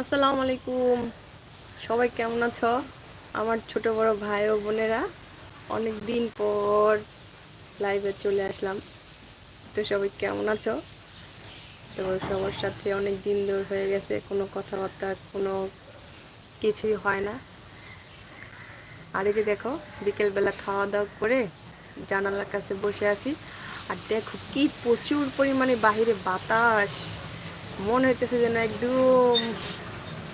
আসসালামু আলাইকুম। সবাই কেমন আছো? আমার ছোট বড় ভাই ও বোনেরা, অনেক দিন পর লাইভে চলে আসলাম। তো সবাই কেমন আছো? তো সবার সাথে অনেক দিন দূর হয়ে গেছে, কোনো কথাবার্তা, কোনো কিছুই হয় না। আর এই যে দেখো, বিকেলবেলা খাওয়া দাওয়া করে জানালার কাছে বসে আছি। আর দেখো কি প্রচুর পরিমাণে বাহিরে বাতাস। মনে হইতেছে যেন একদম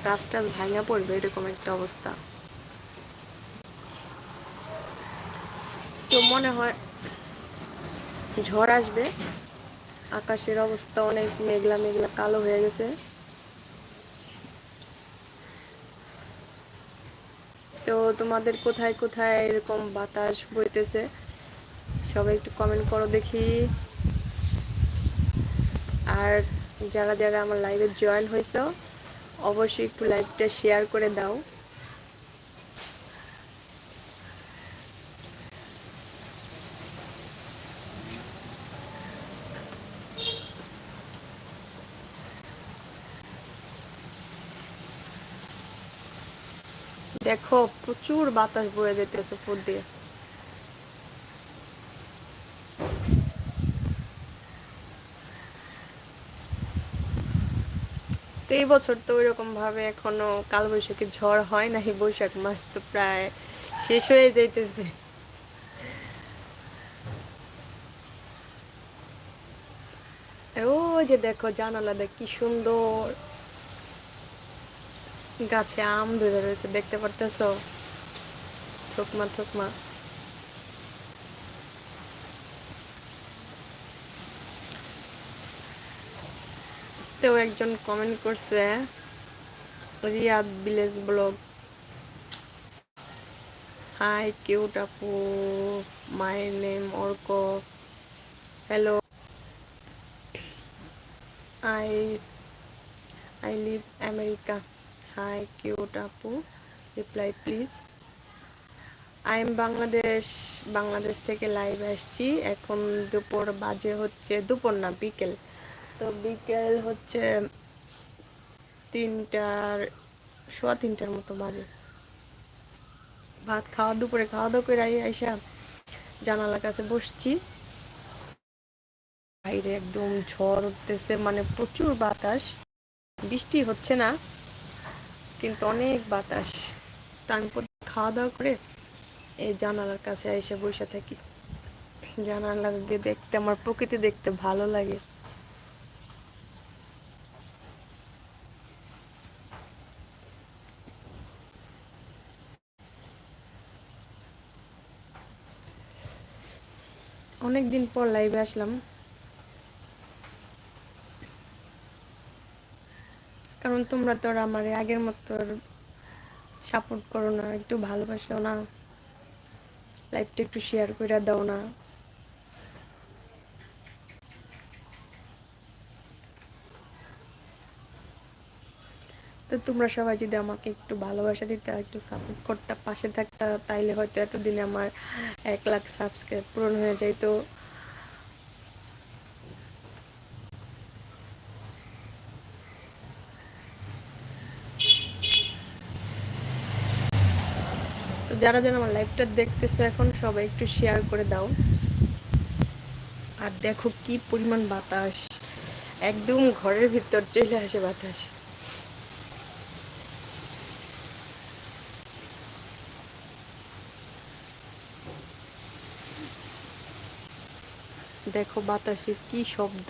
গাছ টাছ ভাঙা পড়বে, এরকম একটা অবস্থা। তো মনে হয় ঝড় আসবে, আকাশের অবস্থা অনেক মেঘলা মেঘলা, কালো হয়ে গেছে। তো তোমাদের কোথায় কোথায় এরকম বাতাস বইতেছে, সবাই একটু কমেন্ট করো দেখি। আর যারা যারা আমার লাইভে জয়েন হয়েছে, অবশ্যই একটু লাইভটা শেয়ার করে দাও। দেখো, প্রচুর বাতাস বয়ে যেতেছে ফুট দিয়ে। তো এই বছর তো ওইরকম ভাবে এখনও কালবৈশাখী ঝড় হয় নাই, বৈশাখ মাস তো প্রায় শেষ হয়ে যাইতেছে। ও যে দেখো জানালা দেখ কি সুন্দর। গাছে আম ধরে রয়েছে, দেখতে পারতেছ? থকমা থকমা তো একজন কমেন্ট করছে, Riyad village blog. Hi cute আপু। My name Arko. Hello I I live America hi cute আপু। Reply please I am Bangladesh Bangladesh থেকে লাইভ আসছি। এখন দুপুর বাজে হচ্ছে, দুপুর না, বিকেল। তো বিকেল হচ্ছে তিনটার, সোয়া তিনটার মতো বাজে। ভাত খাওয়া দুপুরে খাওয়া দাওয়া করে আইসা জানালার কাছে বসছি। বাইরে একদম ঝড় উঠতেছে মানে প্রচুর বাতাস। বৃষ্টি হচ্ছে না, কিন্তু অনেক বাতাস। তারপর খাওয়া দাওয়া করে এই জানালার কাছে এসে বসে থাকি। জানালা দিয়ে দেখতে, আমার প্রকৃতি দেখতে ভালো লাগে। অনেক দিন পর লাইভে আসলাম। কারণ তোমরা তো আর আমার আগের মতো সাপোর্ট করো না, একটু ভালোবাসো না। লাইভটা একটু শেয়ার করে দাও না। তো তোমরা সবাই যদি আমাকে একটু ভালোবাসা দিতে একটু সাপোর্ট করতে, পাশে থাকতে, তাইলে হয়তো এতদিনে আমার এক লাখ সাবস্ক্রাইব পূরণ হয়ে যাইতো তো যারা যারা আমার লাইভটা দেখতেছো, এখন সবাই একটু শেয়ার করে দাও। আর দেখো কি পরিমাণ বাতাস। একদম ঘরের ভিতর চলে আসে বাতাস। দেখো বাতাসে কি শব্দ।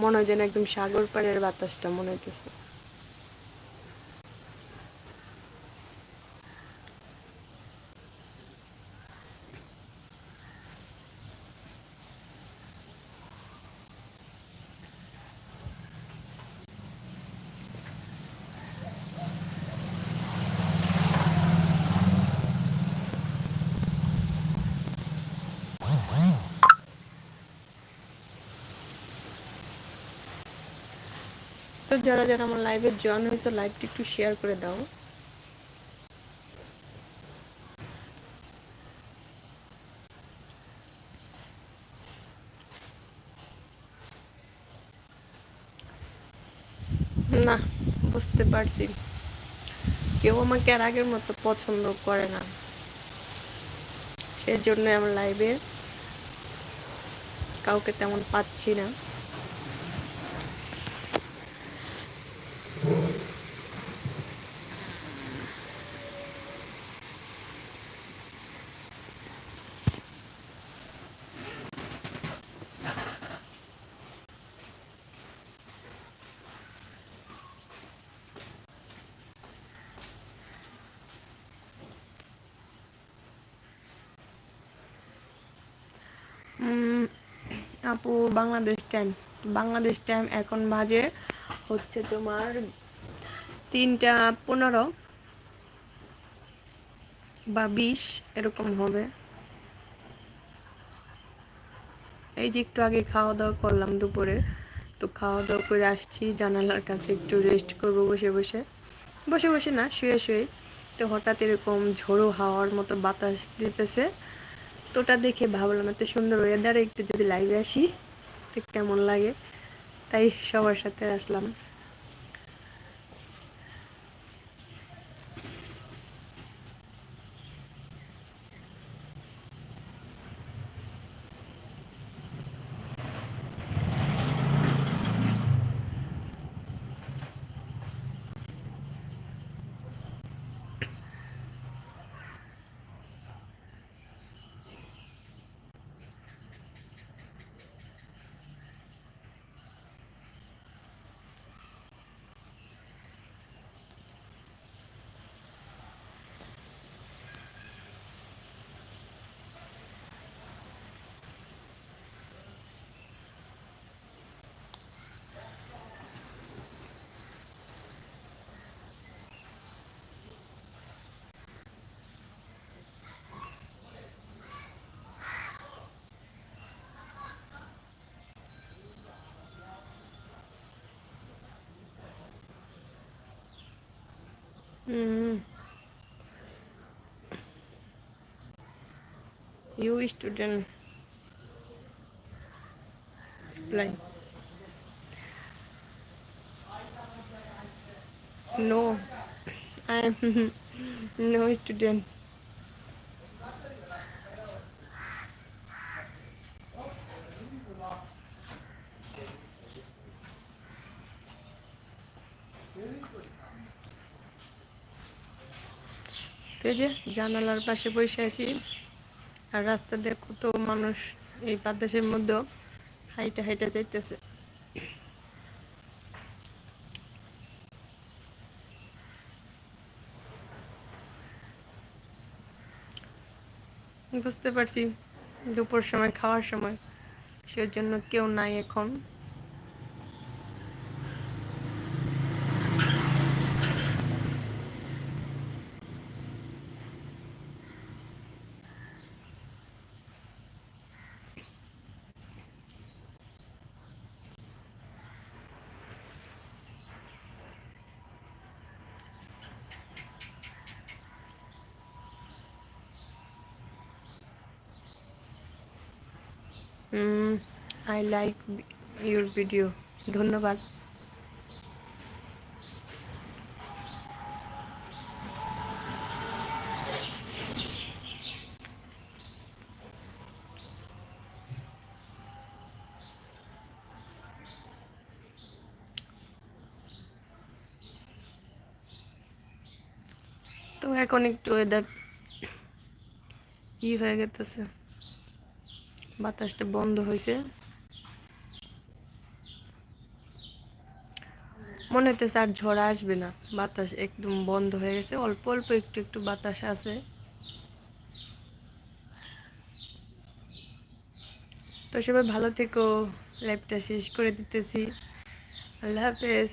মনে হয় যেন একদম সাগর পাড়ের বাতাসটা মনে হইতেছে। তো যারা যারা আমার লাইভে জয়েন হয়েছে লাইভটি একটু শেয়ার করে দাও। না, বুঝতে পারছি। কেউ আমাকে আর আগের মতো পছন্দ করে না। সেজন্য আমার লাইভে কাউকে তেমন পাচ্ছি না। আপু, বাংলাদেশ টাইম বাংলাদেশ টাইম এখন বাজে হচ্ছে তোমার তিনটা পনেরো বা বিশ, এরকম হবে। এই যে একটু আগে খাওয়া দাওয়া করলাম দুপুরে, তো খাওয়া দাওয়া করে আসছি, জানালার কাছে একটু রেস্ট করব বসে বসে। বসে বসে না, শুয়ে শুয়ে তো হঠাৎ এরকম ঝোড়ো হাওয়ার মতো বাতাস দিতেছে। তো ওটা দেখে ভাবলাম এত সুন্দর ওয়েদারে একটু যদি লাইভে আসি কেমন লাগে? তাই সবার সাথে আসলাম। You student reply. No, I am no student. যে জানালার পাশে বসে আসি আর রাস্তা দিয়ে কত মানুষ এই বাতাসের মধ্যেও হাইটা হাইটা যাইতেছে। বুঝতে পারছি দুপুর সময়, খাওয়ার সময়, সেজন্য কেউ নাই এখন। আই লাইক ইউর ভিডিও ধন্যবাদ। তো এখন একটু ওয়েদার ই হয়ে গেতেছে। বাতাসটা বন্ধ হয়েছে। মনে হতেছে আর ঝড় আসবে না। বাতাস একদম বন্ধ হয়ে গেছে। অল্প অল্প একটু একটু বাতাস আছে। তো সবাই ভালো থেকো। লাইভটা শেষ করে দিতেছি। আল্লাহ হাফেজ।